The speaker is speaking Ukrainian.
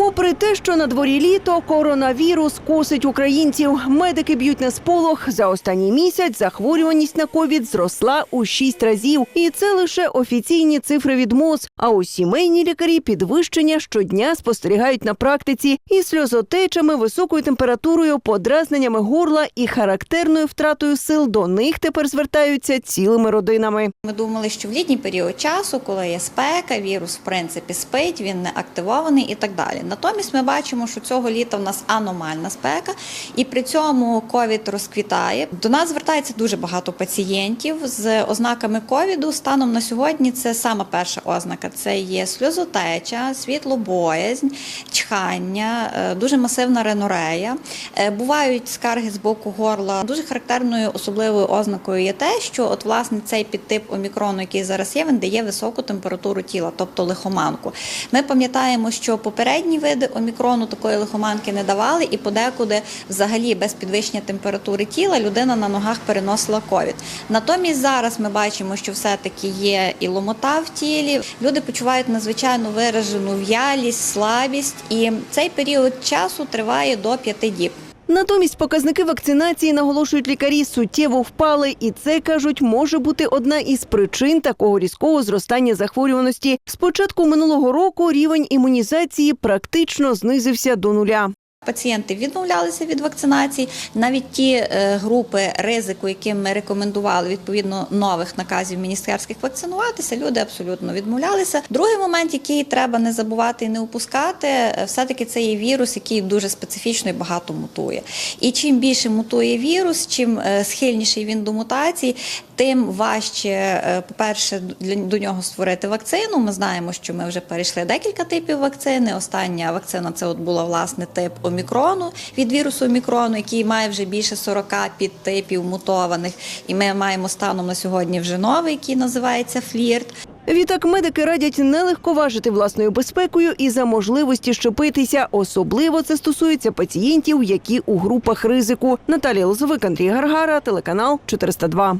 Попри те, що на дворі літо коронавірус косить українців, медики б'ють на сполох. За останній місяць захворюваність на ковід зросла у шість разів, і це лише офіційні цифри від МОЗ. А у сімейні лікарі підвищення щодня спостерігають на практиці із сльозотечами, високою температурою, подразненнями горла і характерною втратою сил. До них тепер звертаються цілими родинами. Ми думали, що в літній період часу, коли є спека, вірус в принципі спить, він не активований і так далі. Натомість ми бачимо, що цього літа в нас аномальна спека, і при цьому ковід розквітає. До нас звертається дуже багато пацієнтів з ознаками ковіду. Станом на сьогодні це сама перша ознака: це є сльозотеча, світлобоязнь, чхання, е, дуже масивна ренорея. Е, Бувають скарги з боку горла. Дуже характерною особливою ознакою є те, що от власне цей підтип омікрону, який зараз є, він дає високу температуру тіла, тобто лихоманку. Ми пам'ятаємо, що попередні види омікрону такої лихоманки не давали, і подекуди, взагалі, без підвищення температури тіла, людина на ногах переносила ковід. Натомість зараз ми бачимо, що все-таки є і ломота в тілі. Люди почувають надзвичайно виражену в'ялість, слабість, і цей період часу триває до п'яти діб. Натомість показники вакцинації наголошують лікарі суттєво впали, і це кажуть може бути одна із причин такого різкого зростання захворюваності. З початку минулого року рівень імунізації практично знизився до нуля. Пацієнти відмовлялися від вакцинації. Навіть ті е, групи ризику, яким ми рекомендували відповідно нових наказів міністерських вакцинуватися, люди абсолютно відмовлялися. Другий момент, який треба не забувати і не упускати, е, все-таки це є вірус, який дуже специфічно і багато мутує. І чим більше мутує вірус, чим е, схильніший він до мутацій, тим важче, по-перше, до нього створити вакцину. Ми знаємо, що ми вже перейшли декілька типів вакцини. Остання вакцина це от була власне тип омікрону від вірусу омікрону, який має вже більше 40 підтипів мутованих. І ми маємо станом на сьогодні вже новий, який називається флірт. Відтак медики радять не легковажити власною безпекою і за можливості щепитися. Особливо це стосується пацієнтів, які у групах ризику. Наталія Лозовик, Андрій Гаргара, телеканал 402.